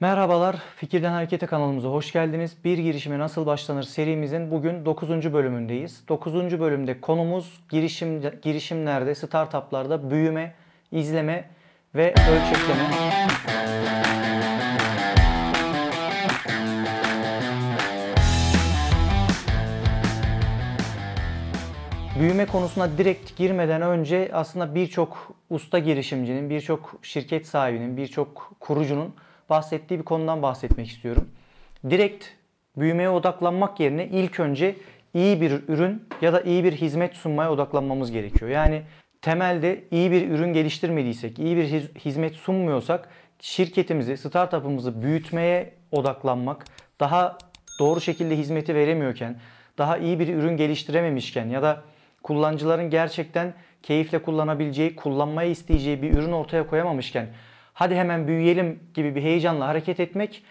Merhabalar, Fikirden Harekete kanalımıza hoş geldiniz. Bir girişime nasıl başlanır serimizin bugün 9. bölümündeyiz. 9. bölümde konumuz girişim girişimlerde, startuplarda büyüme, izleme ve ölçekleme. Büyüme konusuna direkt girmeden önce aslında birçok usta girişimcinin, birçok şirket sahibinin, birçok kurucunun bahsettiği bir konudan bahsetmek istiyorum. Direkt büyümeye odaklanmak yerine ilk önce iyi bir ürün ya da iyi bir hizmet sunmaya odaklanmamız gerekiyor. Yani temelde iyi bir ürün geliştirmediysek, iyi bir hiz- hizmet sunmuyorsak şirketimizi, startup'ımızı büyütmeye odaklanmak, daha doğru şekilde hizmeti veremiyorken, daha iyi bir ürün geliştirememişken ya da kullanıcıların gerçekten keyifle kullanabileceği, kullanmayı isteyeceği bir ürün ortaya koyamamışken hadi hemen büyüyelim gibi bir heyecanla hareket etmek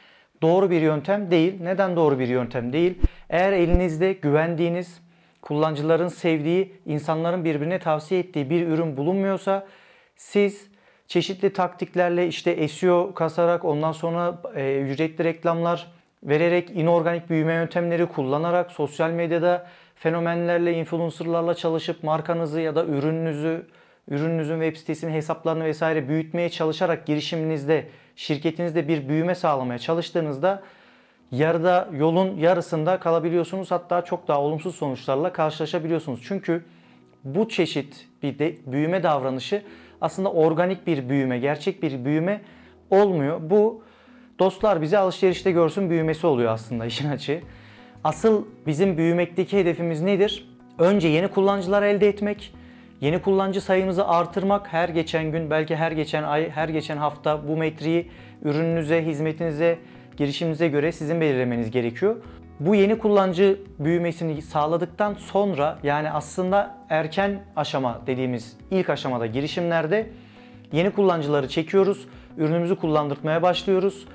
doğru bir yöntem değil. Neden doğru bir yöntem değil? Eğer elinizde güvendiğiniz, kullanıcıların sevdiği, insanların birbirine tavsiye ettiği bir ürün bulunmuyorsa siz çeşitli taktiklerle işte SEO kasarak ondan sonra e, ücretli reklamlar vererek inorganik büyüme yöntemleri kullanarak sosyal medyada fenomenlerle, influencerlarla çalışıp markanızı ya da ürününüzü, ürününüzün web sitesinin hesaplarını vesaire büyütmeye çalışarak girişiminizde, şirketinizde bir büyüme sağlamaya çalıştığınızda yarıda yolun yarısında kalabiliyorsunuz. Hatta çok daha olumsuz sonuçlarla karşılaşabiliyorsunuz. Çünkü bu çeşit bir de büyüme davranışı aslında organik bir büyüme, gerçek bir büyüme olmuyor. Bu dostlar bizi alışverişte görsün büyümesi oluyor aslında işin açığı. Asıl bizim büyümekteki hedefimiz nedir? Önce yeni kullanıcılar elde etmek, yeni kullanıcı sayımızı artırmak. Her geçen gün, belki her geçen ay, her geçen hafta bu metriği ürününüze, hizmetinize, girişiminize göre sizin belirlemeniz gerekiyor. Bu yeni kullanıcı büyümesini sağladıktan sonra yani aslında erken aşama dediğimiz ilk aşamada girişimlerde yeni kullanıcıları çekiyoruz, ürünümüzü kullandırmaya başlıyoruz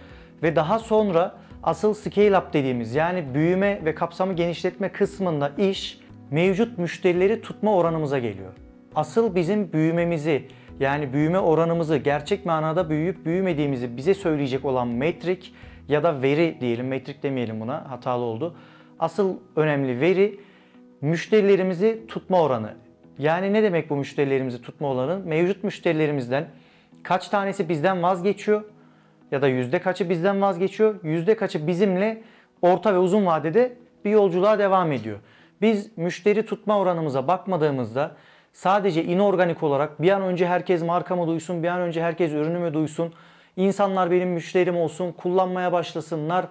ve daha sonra asıl scale up dediğimiz yani büyüme ve kapsamı genişletme kısmında iş mevcut müşterileri tutma oranımıza geliyor. Asıl bizim büyümemizi yani büyüme oranımızı gerçek manada büyüyüp büyümediğimizi bize söyleyecek olan metrik ya da veri diyelim metrik demeyelim buna hatalı oldu. Asıl önemli veri müşterilerimizi tutma oranı. Yani ne demek bu müşterilerimizi tutma oranı? Mevcut müşterilerimizden kaç tanesi bizden vazgeçiyor ya da yüzde kaçı bizden vazgeçiyor, yüzde kaçı bizimle orta ve uzun vadede bir yolculuğa devam ediyor. Biz müşteri tutma oranımıza bakmadığımızda sadece inorganik olarak bir an önce herkes markamı duysun, bir an önce herkes ürünümü duysun, insanlar benim müşterim olsun, kullanmaya başlasınlar,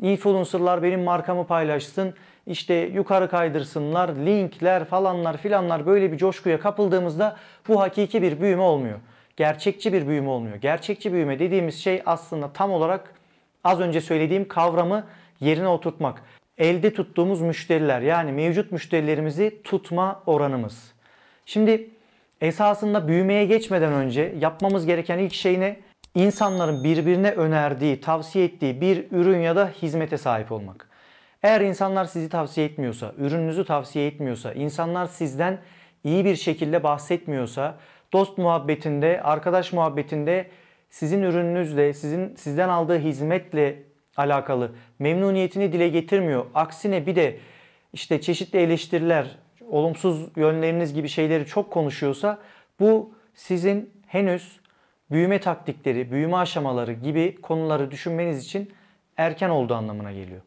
influencerlar benim markamı paylaşsın, işte yukarı kaydırsınlar, linkler falanlar filanlar böyle bir coşkuya kapıldığımızda bu hakiki bir büyüme olmuyor. Gerçekçi bir büyüme olmuyor. Gerçekçi büyüme dediğimiz şey aslında tam olarak az önce söylediğim kavramı yerine oturtmak. Elde tuttuğumuz müşteriler yani mevcut müşterilerimizi tutma oranımız. Şimdi esasında büyümeye geçmeden önce yapmamız gereken ilk şey ne? İnsanların birbirine önerdiği, tavsiye ettiği bir ürün ya da hizmete sahip olmak. Eğer insanlar sizi tavsiye etmiyorsa, ürününüzü tavsiye etmiyorsa, insanlar sizden iyi bir şekilde bahsetmiyorsa, dost muhabbetinde, arkadaş muhabbetinde sizin ürününüzle, sizin sizden aldığı hizmetle alakalı memnuniyetini dile getirmiyor. Aksine bir de işte çeşitli eleştiriler, olumsuz yönleriniz gibi şeyleri çok konuşuyorsa bu sizin henüz büyüme taktikleri, büyüme aşamaları gibi konuları düşünmeniz için erken olduğu anlamına geliyor.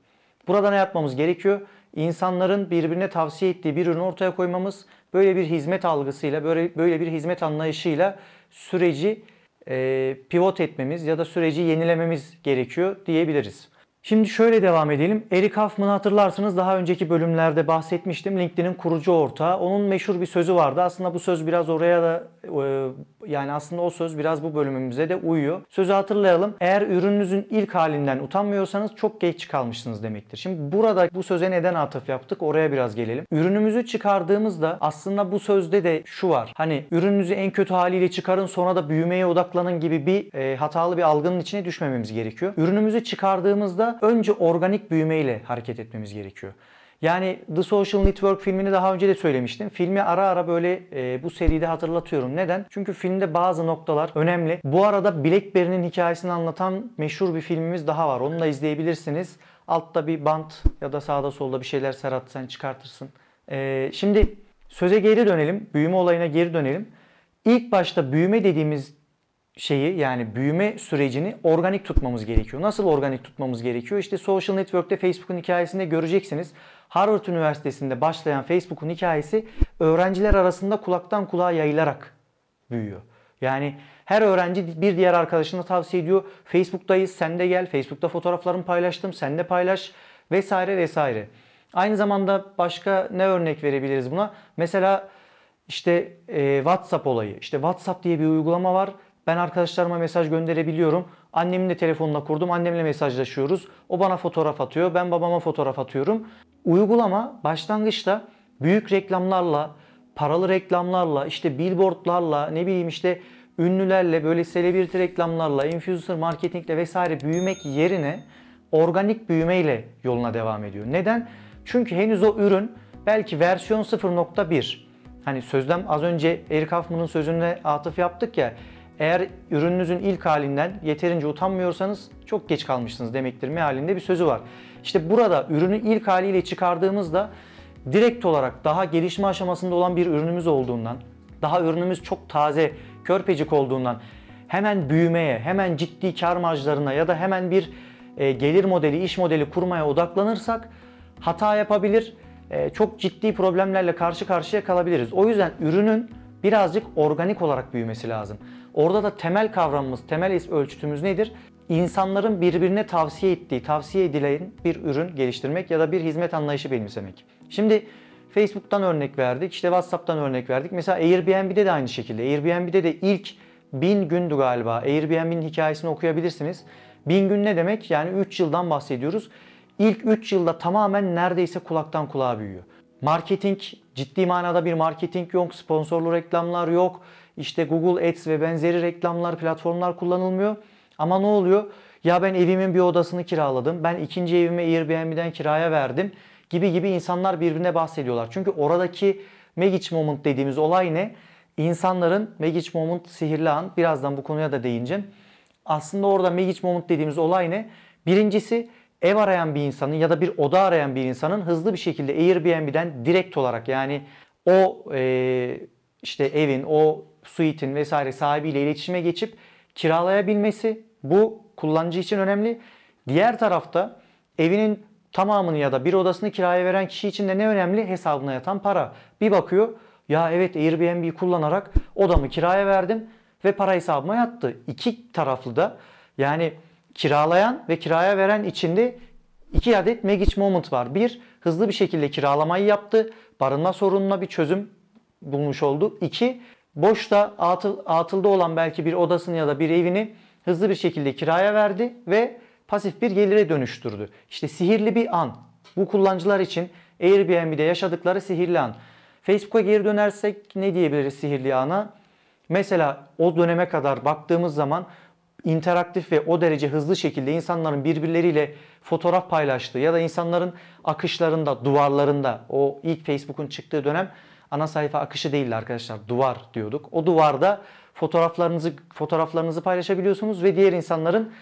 Burada ne yapmamız gerekiyor? İnsanların birbirine tavsiye ettiği bir ürünü ortaya koymamız, böyle bir hizmet algısıyla, böyle böyle bir hizmet anlayışıyla süreci e, pivot etmemiz ya da süreci yenilememiz gerekiyor diyebiliriz. Şimdi şöyle devam edelim. Eric Hoffman'ı hatırlarsınız daha önceki bölümlerde bahsetmiştim. LinkedIn'in kurucu ortağı. Onun meşhur bir sözü vardı. Aslında bu söz biraz oraya da e, yani aslında o söz biraz bu bölümümüze de uyuyor. Sözü hatırlayalım. Eğer ürününüzün ilk halinden utanmıyorsanız çok geç kalmışsınız demektir. Şimdi burada bu söze neden atıf yaptık? Oraya biraz gelelim. Ürünümüzü çıkardığımızda aslında bu sözde de şu var. Hani ürününüzü en kötü haliyle çıkarın sonra da büyümeye odaklanın gibi bir e, hatalı bir algının içine düşmememiz gerekiyor. Ürünümüzü çıkardığımızda önce organik büyümeyle hareket etmemiz gerekiyor. Yani The Social Network filmini daha önce de söylemiştim. Filmi ara ara böyle e, bu seride hatırlatıyorum. Neden? Çünkü filmde bazı noktalar önemli. Bu arada Blackberry'nin hikayesini anlatan meşhur bir filmimiz daha var. Onu da izleyebilirsiniz. Altta bir bant ya da sağda solda bir şeyler Serhat sen çıkartırsın. E, şimdi söze geri dönelim. Büyüme olayına geri dönelim. İlk başta büyüme dediğimiz şeyi yani büyüme sürecini organik tutmamız gerekiyor. Nasıl organik tutmamız gerekiyor? İşte Social Network'te Facebook'un hikayesinde göreceksiniz. Harvard Üniversitesi'nde başlayan Facebook'un hikayesi öğrenciler arasında kulaktan kulağa yayılarak büyüyor. Yani her öğrenci bir diğer arkadaşına tavsiye ediyor. Facebook'tayız sen de gel. Facebook'ta fotoğraflarımı paylaştım sen de paylaş vesaire vesaire. Aynı zamanda başka ne örnek verebiliriz buna? Mesela işte e, WhatsApp olayı. İşte WhatsApp diye bir uygulama var. Ben arkadaşlarıma mesaj gönderebiliyorum. Annemin de telefonuna kurdum. Annemle mesajlaşıyoruz. O bana fotoğraf atıyor. Ben babama fotoğraf atıyorum. Uygulama başlangıçta büyük reklamlarla, paralı reklamlarla, işte billboardlarla, ne bileyim işte ünlülerle, böyle celebrity reklamlarla, influencer marketingle vesaire büyümek yerine organik büyümeyle yoluna devam ediyor. Neden? Çünkü henüz o ürün belki versiyon 0.1 Hani sözlem az önce Eric Hoffman'ın sözüne atıf yaptık ya. Eğer ürününüzün ilk halinden yeterince utanmıyorsanız çok geç kalmışsınız demektir mealinde bir sözü var. İşte burada ürünü ilk haliyle çıkardığımızda direkt olarak daha gelişme aşamasında olan bir ürünümüz olduğundan, daha ürünümüz çok taze, körpecik olduğundan hemen büyümeye, hemen ciddi kar marjlarına ya da hemen bir e, gelir modeli, iş modeli kurmaya odaklanırsak hata yapabilir, e, çok ciddi problemlerle karşı karşıya kalabiliriz. O yüzden ürünün birazcık organik olarak büyümesi lazım. Orada da temel kavramımız, temel ölçütümüz nedir? İnsanların birbirine tavsiye ettiği, tavsiye edilen bir ürün geliştirmek ya da bir hizmet anlayışı benimsemek. Şimdi Facebook'tan örnek verdik, işte WhatsApp'tan örnek verdik. Mesela Airbnb'de de aynı şekilde. Airbnb'de de ilk bin gündü galiba. Airbnb'nin hikayesini okuyabilirsiniz. Bin gün ne demek? Yani 3 yıldan bahsediyoruz. İlk 3 yılda tamamen neredeyse kulaktan kulağa büyüyor. Marketing, ciddi manada bir marketing yok, sponsorlu reklamlar yok. İşte Google Ads ve benzeri reklamlar, platformlar kullanılmıyor. Ama ne oluyor? Ya ben evimin bir odasını kiraladım, ben ikinci evimi Airbnb'den kiraya verdim gibi gibi insanlar birbirine bahsediyorlar. Çünkü oradaki Magic Moment dediğimiz olay ne? İnsanların Magic Moment sihirli an, birazdan bu konuya da değineceğim. Aslında orada Magic Moment dediğimiz olay ne? Birincisi ev arayan bir insanın ya da bir oda arayan bir insanın hızlı bir şekilde Airbnb'den direkt olarak yani o e, işte evin, o suite'in vesaire sahibiyle iletişime geçip kiralayabilmesi bu kullanıcı için önemli. Diğer tarafta evinin tamamını ya da bir odasını kiraya veren kişi için de ne önemli? Hesabına yatan para. Bir bakıyor ya evet Airbnb'yi kullanarak odamı kiraya verdim ve para hesabıma yattı. İki taraflı da yani kiralayan ve kiraya veren içinde iki adet Magic Moment var. Bir, hızlı bir şekilde kiralamayı yaptı. Barınma sorununa bir çözüm bulmuş oldu. İki, boşta atıl, atılda olan belki bir odasını ya da bir evini hızlı bir şekilde kiraya verdi ve pasif bir gelire dönüştürdü. İşte sihirli bir an. Bu kullanıcılar için Airbnb'de yaşadıkları sihirli an. Facebook'a geri dönersek ne diyebiliriz sihirli ana? Mesela o döneme kadar baktığımız zaman interaktif ve o derece hızlı şekilde insanların birbirleriyle fotoğraf paylaştığı ya da insanların akışlarında, duvarlarında o ilk Facebook'un çıktığı dönem ana sayfa akışı değildi arkadaşlar. Duvar diyorduk. O duvarda fotoğraflarınızı fotoğraflarınızı paylaşabiliyorsunuz ve diğer insanların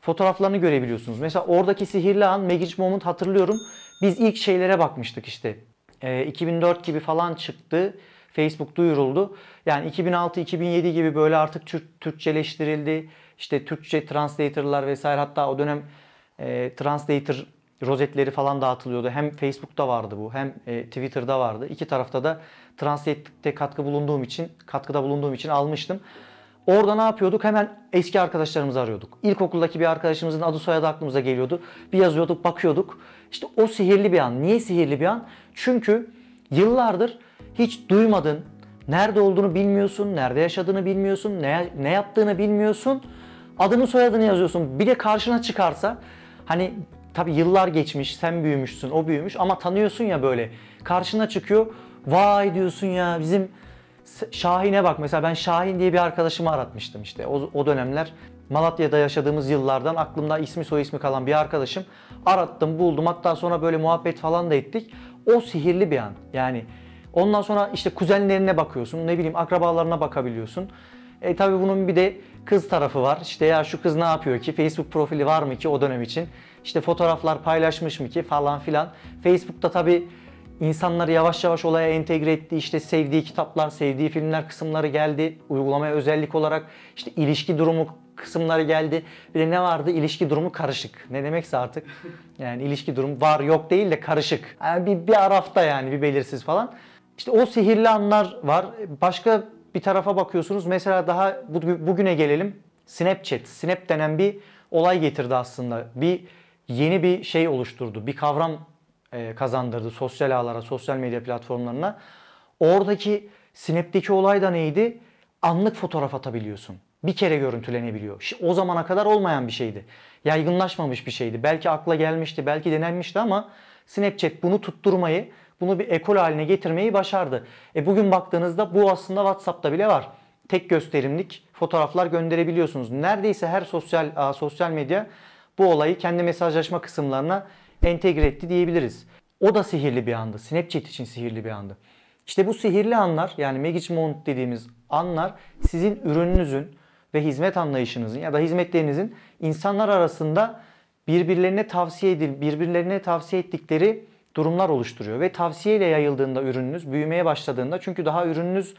fotoğraflarını görebiliyorsunuz. Mesela oradaki sihirli an Magic Moment hatırlıyorum. Biz ilk şeylere bakmıştık işte. E, 2004 gibi falan çıktı. Facebook duyuruldu. Yani 2006-2007 gibi böyle artık Türk, Türkçeleştirildi. İşte Türkçe translator'lar vesaire hatta o dönem e, translator rozetleri falan dağıtılıyordu. Hem Facebook'ta vardı bu hem e, Twitter'da vardı. İki tarafta da translate'de katkı bulunduğum için, katkıda bulunduğum için almıştım. Orada ne yapıyorduk? Hemen eski arkadaşlarımızı arıyorduk. İlkokuldaki bir arkadaşımızın adı soyadı aklımıza geliyordu. Bir yazıyorduk, bakıyorduk. İşte o sihirli bir an. Niye sihirli bir an? Çünkü yıllardır hiç duymadın, nerede olduğunu bilmiyorsun, nerede yaşadığını bilmiyorsun, ne, ne yaptığını bilmiyorsun. Adını soyadını yazıyorsun. Bir de karşına çıkarsa hani tabi yıllar geçmiş, sen büyümüşsün, o büyümüş ama tanıyorsun ya böyle. Karşına çıkıyor. Vay diyorsun ya bizim Şahin'e bak mesela ben Şahin diye bir arkadaşımı aratmıştım işte o, o dönemler Malatya'da yaşadığımız yıllardan aklımda ismi soy ismi kalan bir arkadaşım. Arattım, buldum. Hatta sonra böyle muhabbet falan da ettik. O sihirli bir an. Yani ondan sonra işte kuzenlerine bakıyorsun, ne bileyim akrabalarına bakabiliyorsun. E tabi bunun bir de kız tarafı var. İşte ya şu kız ne yapıyor ki? Facebook profili var mı ki o dönem için? İşte fotoğraflar paylaşmış mı ki falan filan. Facebook'ta tabi insanları yavaş yavaş olaya entegre etti. İşte sevdiği kitaplar, sevdiği filmler kısımları geldi. Uygulamaya özellik olarak işte ilişki durumu kısımları geldi. Bir de ne vardı? İlişki durumu karışık. Ne demekse artık. Yani ilişki durumu var yok değil de karışık. Yani bir, bir arafta yani bir belirsiz falan. İşte o sihirli anlar var. Başka bir tarafa bakıyorsunuz. Mesela daha bu- bugüne gelelim. Snapchat. Snap denen bir olay getirdi aslında. Bir yeni bir şey oluşturdu. Bir kavram e, kazandırdı sosyal ağlara, sosyal medya platformlarına. Oradaki Snap'teki olay da neydi? Anlık fotoğraf atabiliyorsun. Bir kere görüntülenebiliyor. O zamana kadar olmayan bir şeydi. Yaygınlaşmamış bir şeydi. Belki akla gelmişti, belki denenmişti ama Snapchat bunu tutturmayı, bunu bir ekol haline getirmeyi başardı. E bugün baktığınızda bu aslında WhatsApp'ta bile var. Tek gösterimlik fotoğraflar gönderebiliyorsunuz. Neredeyse her sosyal ağ, sosyal medya bu olayı kendi mesajlaşma kısımlarına entegre etti diyebiliriz. O da sihirli bir andı. Snapchat için sihirli bir andı. İşte bu sihirli anlar yani magic moment dediğimiz anlar sizin ürününüzün ve hizmet anlayışınızın ya da hizmetlerinizin insanlar arasında birbirlerine tavsiye edil birbirlerine tavsiye ettikleri durumlar oluşturuyor ve tavsiyeyle yayıldığında ürününüz büyümeye başladığında çünkü daha ürününüz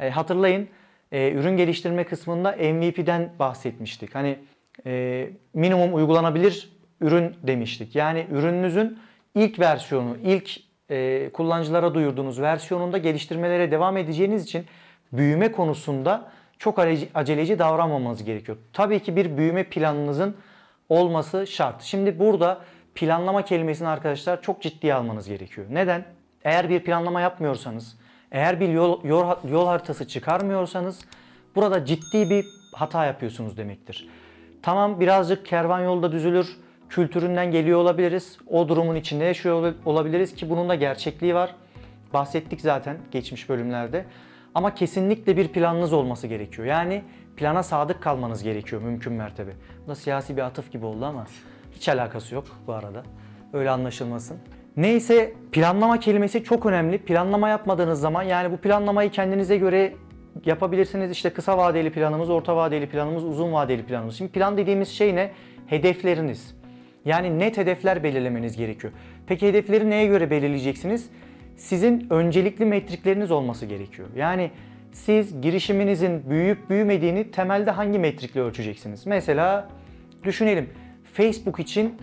e, hatırlayın e, ürün geliştirme kısmında MVP'den bahsetmiştik. Hani e, minimum uygulanabilir ürün demiştik. Yani ürününüzün ilk versiyonu, ilk e, kullanıcılara duyurduğunuz versiyonunda geliştirmelere devam edeceğiniz için büyüme konusunda çok aceleci, davranmamanız gerekiyor. Tabii ki bir büyüme planınızın olması şart. Şimdi burada planlama kelimesini arkadaşlar çok ciddiye almanız gerekiyor. Neden? Eğer bir planlama yapmıyorsanız, eğer bir yol, yol, yol haritası çıkarmıyorsanız burada ciddi bir hata yapıyorsunuz demektir. Tamam birazcık kervan yolda düzülür, kültüründen geliyor olabiliriz. O durumun içinde yaşıyor ol- olabiliriz ki bunun da gerçekliği var. Bahsettik zaten geçmiş bölümlerde. Ama kesinlikle bir planınız olması gerekiyor. Yani plana sadık kalmanız gerekiyor mümkün mertebe. Bu da siyasi bir atıf gibi oldu ama hiç alakası yok bu arada. Öyle anlaşılmasın. Neyse planlama kelimesi çok önemli. Planlama yapmadığınız zaman yani bu planlamayı kendinize göre yapabilirsiniz. İşte kısa vadeli planımız, orta vadeli planımız, uzun vadeli planımız. Şimdi plan dediğimiz şey ne? Hedefleriniz. Yani net hedefler belirlemeniz gerekiyor. Peki hedefleri neye göre belirleyeceksiniz? Sizin öncelikli metrikleriniz olması gerekiyor. Yani siz girişiminizin büyüyüp büyümediğini temelde hangi metrikle ölçeceksiniz? Mesela düşünelim. Facebook için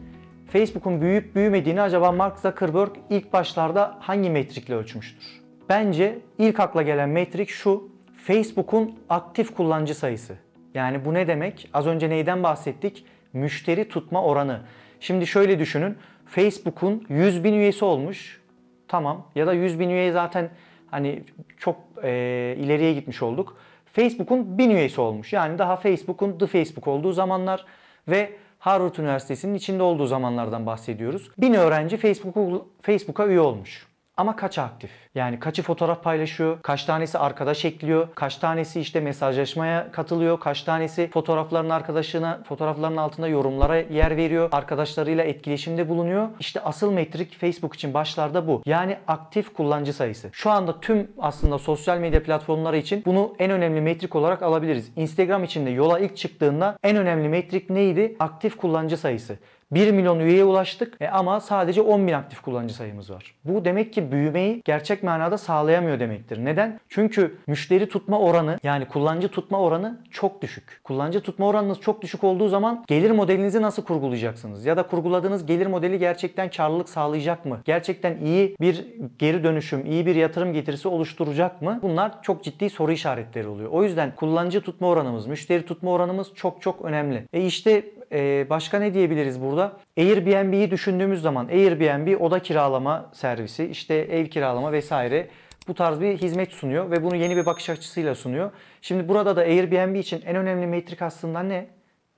Facebook'un büyüyüp büyümediğini acaba Mark Zuckerberg ilk başlarda hangi metrikle ölçmüştür? Bence ilk akla gelen metrik şu. Facebook'un aktif kullanıcı sayısı. Yani bu ne demek? Az önce neyden bahsettik? Müşteri tutma oranı. Şimdi şöyle düşünün. Facebook'un 100 bin üyesi olmuş. Tamam. Ya da 100 bin üye zaten hani çok e, ileriye gitmiş olduk. Facebook'un 1000 üyesi olmuş. Yani daha Facebook'un The Facebook olduğu zamanlar ve Harvard Üniversitesi'nin içinde olduğu zamanlardan bahsediyoruz. 1000 öğrenci Facebook'a Facebook'a üye olmuş. Ama kaç aktif? Yani kaçı fotoğraf paylaşıyor, kaç tanesi arkadaş ekliyor, kaç tanesi işte mesajlaşmaya katılıyor, kaç tanesi fotoğrafların arkadaşına, fotoğrafların altında yorumlara yer veriyor, arkadaşlarıyla etkileşimde bulunuyor. İşte asıl metrik Facebook için başlarda bu. Yani aktif kullanıcı sayısı. Şu anda tüm aslında sosyal medya platformları için bunu en önemli metrik olarak alabiliriz. Instagram için de yola ilk çıktığında en önemli metrik neydi? Aktif kullanıcı sayısı. 1 milyon üyeye ulaştık e, ama sadece 10 bin aktif kullanıcı sayımız var. Bu demek ki büyümeyi gerçek manada sağlayamıyor demektir. Neden? Çünkü müşteri tutma oranı yani kullanıcı tutma oranı çok düşük. Kullanıcı tutma oranınız çok düşük olduğu zaman gelir modelinizi nasıl kurgulayacaksınız? Ya da kurguladığınız gelir modeli gerçekten karlılık sağlayacak mı? Gerçekten iyi bir geri dönüşüm, iyi bir yatırım getirisi oluşturacak mı? Bunlar çok ciddi soru işaretleri oluyor. O yüzden kullanıcı tutma oranımız, müşteri tutma oranımız çok çok önemli. E işte e, başka ne diyebiliriz burada? Airbnb'yi düşündüğümüz zaman Airbnb oda kiralama servisi, işte ev kiralama vesaire bu tarz bir hizmet sunuyor ve bunu yeni bir bakış açısıyla sunuyor. Şimdi burada da Airbnb için en önemli metrik aslında ne?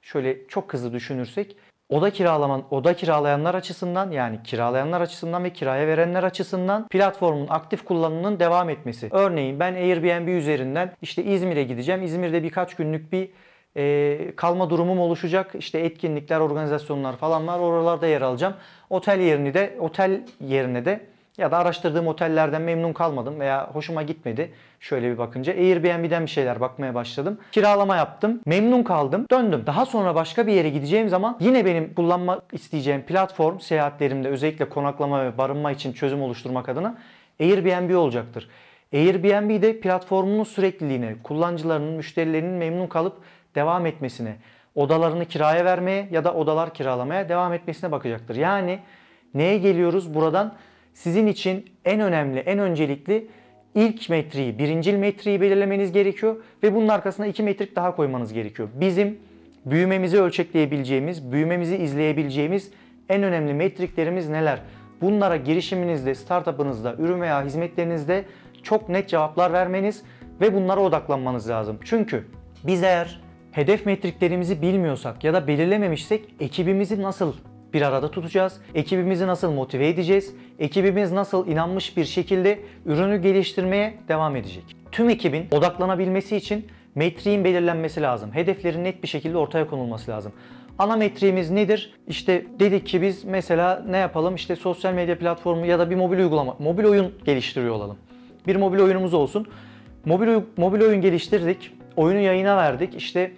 Şöyle çok hızlı düşünürsek oda kiralaman oda kiralayanlar açısından yani kiralayanlar açısından ve kiraya verenler açısından platformun aktif kullanımının devam etmesi. Örneğin ben Airbnb üzerinden işte İzmir'e gideceğim. İzmir'de birkaç günlük bir e, kalma durumum oluşacak. İşte etkinlikler, organizasyonlar falan var. Oralarda yer alacağım. Otel yerini de otel yerine de ya da araştırdığım otellerden memnun kalmadım veya hoşuma gitmedi. Şöyle bir bakınca Airbnb'den bir şeyler bakmaya başladım. Kiralama yaptım. Memnun kaldım. Döndüm. Daha sonra başka bir yere gideceğim zaman yine benim kullanmak isteyeceğim platform seyahatlerimde özellikle konaklama ve barınma için çözüm oluşturmak adına Airbnb olacaktır. Airbnb de platformunun sürekliliğine, kullanıcılarının, müşterilerinin memnun kalıp devam etmesine, odalarını kiraya vermeye ya da odalar kiralamaya devam etmesine bakacaktır. Yani neye geliyoruz buradan? Sizin için en önemli, en öncelikli ilk metreyi, birincil metreyi belirlemeniz gerekiyor ve bunun arkasına iki metrik daha koymanız gerekiyor. Bizim büyümemizi ölçekleyebileceğimiz, büyümemizi izleyebileceğimiz en önemli metriklerimiz neler? Bunlara girişiminizde, startup'ınızda, ürün veya hizmetlerinizde çok net cevaplar vermeniz ve bunlara odaklanmanız lazım. Çünkü biz eğer hedef metriklerimizi bilmiyorsak ya da belirlememişsek ekibimizi nasıl bir arada tutacağız? Ekibimizi nasıl motive edeceğiz? Ekibimiz nasıl inanmış bir şekilde ürünü geliştirmeye devam edecek? Tüm ekibin odaklanabilmesi için metriğin belirlenmesi lazım. Hedeflerin net bir şekilde ortaya konulması lazım. Ana metriğimiz nedir? İşte dedik ki biz mesela ne yapalım? İşte sosyal medya platformu ya da bir mobil uygulama, mobil oyun geliştiriyor olalım. Bir mobil oyunumuz olsun. Mobil, mobil oyun geliştirdik. Oyunu yayına verdik. İşte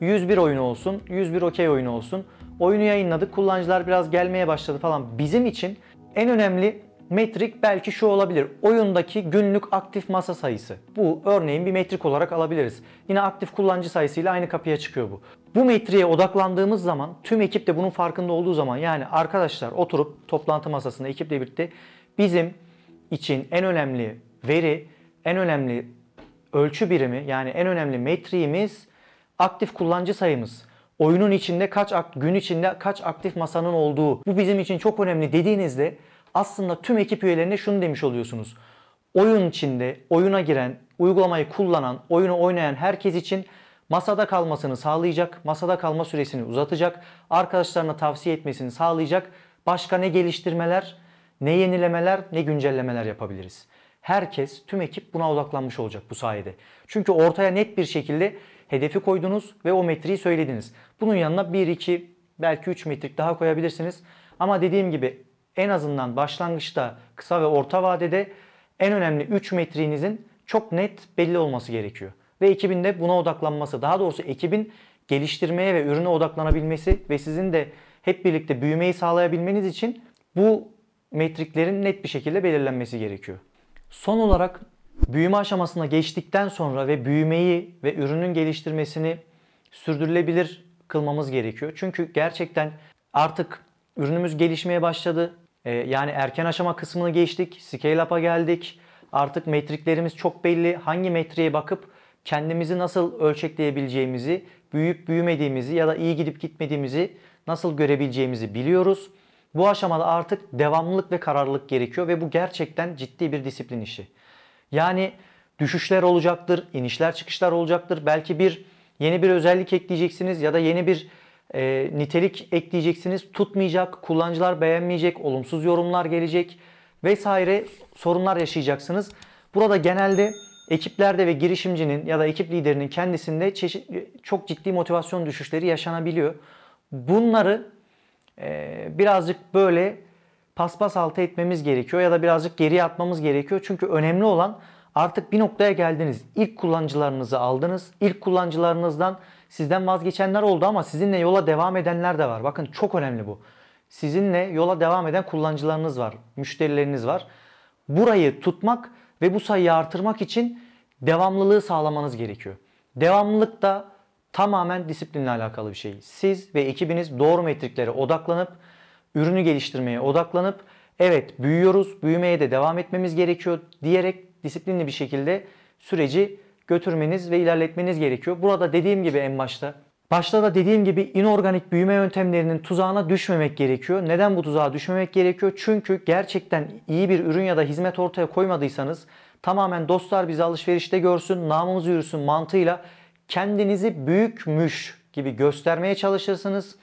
101 oyunu olsun, 101 okey oyunu olsun. Oyunu yayınladık. Kullanıcılar biraz gelmeye başladı falan. Bizim için en önemli metrik belki şu olabilir. Oyundaki günlük aktif masa sayısı. Bu örneğin bir metrik olarak alabiliriz. Yine aktif kullanıcı sayısıyla aynı kapıya çıkıyor bu. Bu metriğe odaklandığımız zaman tüm ekip de bunun farkında olduğu zaman yani arkadaşlar oturup toplantı masasında ekiple birlikte bizim için en önemli veri, en önemli ölçü birimi yani en önemli metriğimiz aktif kullanıcı sayımız. Oyunun içinde kaç gün içinde kaç aktif masanın olduğu. Bu bizim için çok önemli dediğinizde aslında tüm ekip üyelerine şunu demiş oluyorsunuz. Oyun içinde oyuna giren, uygulamayı kullanan, oyunu oynayan herkes için masada kalmasını sağlayacak, masada kalma süresini uzatacak, arkadaşlarına tavsiye etmesini sağlayacak başka ne geliştirmeler, ne yenilemeler, ne güncellemeler yapabiliriz. Herkes, tüm ekip buna odaklanmış olacak bu sayede. Çünkü ortaya net bir şekilde hedefi koydunuz ve o metriği söylediniz. Bunun yanına 1, 2, belki 3 metrik daha koyabilirsiniz. Ama dediğim gibi en azından başlangıçta kısa ve orta vadede en önemli 3 metriğinizin çok net belli olması gerekiyor. Ve ekibin de buna odaklanması, daha doğrusu ekibin geliştirmeye ve ürüne odaklanabilmesi ve sizin de hep birlikte büyümeyi sağlayabilmeniz için bu metriklerin net bir şekilde belirlenmesi gerekiyor. Son olarak büyüme aşamasına geçtikten sonra ve büyümeyi ve ürünün geliştirmesini sürdürülebilir kılmamız gerekiyor. Çünkü gerçekten artık ürünümüz gelişmeye başladı. Ee, yani erken aşama kısmını geçtik. Scale up'a geldik. Artık metriklerimiz çok belli. Hangi metriğe bakıp kendimizi nasıl ölçekleyebileceğimizi, büyüyüp büyümediğimizi ya da iyi gidip gitmediğimizi nasıl görebileceğimizi biliyoruz. Bu aşamada artık devamlılık ve kararlılık gerekiyor ve bu gerçekten ciddi bir disiplin işi. Yani düşüşler olacaktır, inişler çıkışlar olacaktır. Belki bir yeni bir özellik ekleyeceksiniz ya da yeni bir e, nitelik ekleyeceksiniz. Tutmayacak, kullanıcılar beğenmeyecek, olumsuz yorumlar gelecek vesaire sorunlar yaşayacaksınız. Burada genelde ekiplerde ve girişimcinin ya da ekip liderinin kendisinde çeşit, çok ciddi motivasyon düşüşleri yaşanabiliyor. Bunları e, birazcık böyle paspas altı etmemiz gerekiyor ya da birazcık geriye atmamız gerekiyor. Çünkü önemli olan artık bir noktaya geldiniz. İlk kullanıcılarınızı aldınız. İlk kullanıcılarınızdan sizden vazgeçenler oldu ama sizinle yola devam edenler de var. Bakın çok önemli bu. Sizinle yola devam eden kullanıcılarınız var, müşterileriniz var. Burayı tutmak ve bu sayıyı artırmak için devamlılığı sağlamanız gerekiyor. Devamlılık da tamamen disiplinle alakalı bir şey. Siz ve ekibiniz doğru metriklere odaklanıp ürünü geliştirmeye odaklanıp evet büyüyoruz, büyümeye de devam etmemiz gerekiyor diyerek disiplinli bir şekilde süreci götürmeniz ve ilerletmeniz gerekiyor. Burada dediğim gibi en başta Başta da dediğim gibi inorganik büyüme yöntemlerinin tuzağına düşmemek gerekiyor. Neden bu tuzağa düşmemek gerekiyor? Çünkü gerçekten iyi bir ürün ya da hizmet ortaya koymadıysanız tamamen dostlar bizi alışverişte görsün, namımız yürüsün mantığıyla kendinizi büyükmüş gibi göstermeye çalışırsınız.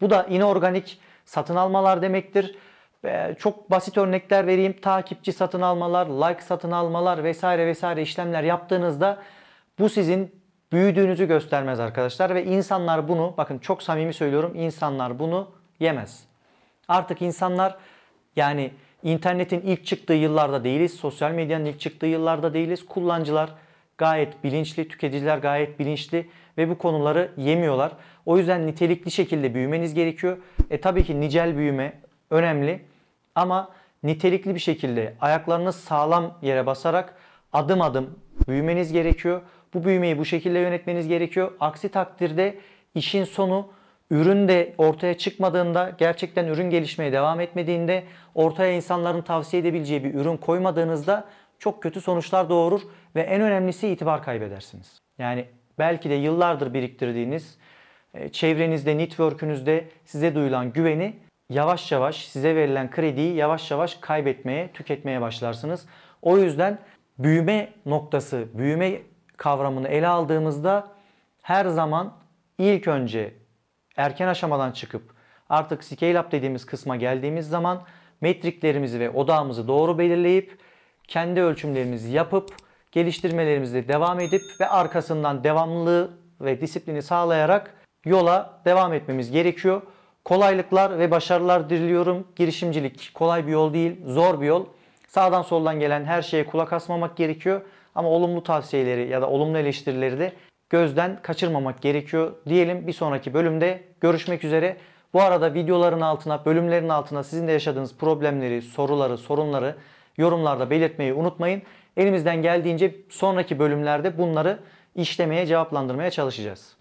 Bu da inorganik satın almalar demektir. Çok basit örnekler vereyim. Takipçi satın almalar, like satın almalar vesaire vesaire işlemler yaptığınızda bu sizin büyüdüğünüzü göstermez arkadaşlar ve insanlar bunu bakın çok samimi söylüyorum insanlar bunu yemez. Artık insanlar yani internetin ilk çıktığı yıllarda değiliz, sosyal medyanın ilk çıktığı yıllarda değiliz. Kullanıcılar gayet bilinçli, tüketiciler gayet bilinçli ve bu konuları yemiyorlar. O yüzden nitelikli şekilde büyümeniz gerekiyor. E tabii ki nicel büyüme önemli ama nitelikli bir şekilde ayaklarınız sağlam yere basarak adım adım büyümeniz gerekiyor. Bu büyümeyi bu şekilde yönetmeniz gerekiyor. Aksi takdirde işin sonu ürün de ortaya çıkmadığında, gerçekten ürün gelişmeye devam etmediğinde, ortaya insanların tavsiye edebileceği bir ürün koymadığınızda çok kötü sonuçlar doğurur ve en önemlisi itibar kaybedersiniz. Yani belki de yıllardır biriktirdiğiniz e, çevrenizde, network'ünüzde size duyulan güveni yavaş yavaş size verilen krediyi yavaş yavaş kaybetmeye, tüketmeye başlarsınız. O yüzden büyüme noktası, büyüme kavramını ele aldığımızda her zaman ilk önce erken aşamadan çıkıp artık scale up dediğimiz kısma geldiğimiz zaman metriklerimizi ve odağımızı doğru belirleyip kendi ölçümlerimizi yapıp geliştirmelerimize devam edip ve arkasından devamlılığı ve disiplini sağlayarak yola devam etmemiz gerekiyor. Kolaylıklar ve başarılar diliyorum. Girişimcilik kolay bir yol değil, zor bir yol. Sağdan soldan gelen her şeye kulak asmamak gerekiyor. Ama olumlu tavsiyeleri ya da olumlu eleştirileri de gözden kaçırmamak gerekiyor. Diyelim bir sonraki bölümde görüşmek üzere. Bu arada videoların altına, bölümlerin altına sizin de yaşadığınız problemleri, soruları, sorunları yorumlarda belirtmeyi unutmayın. Elimizden geldiğince sonraki bölümlerde bunları işlemeye, cevaplandırmaya çalışacağız.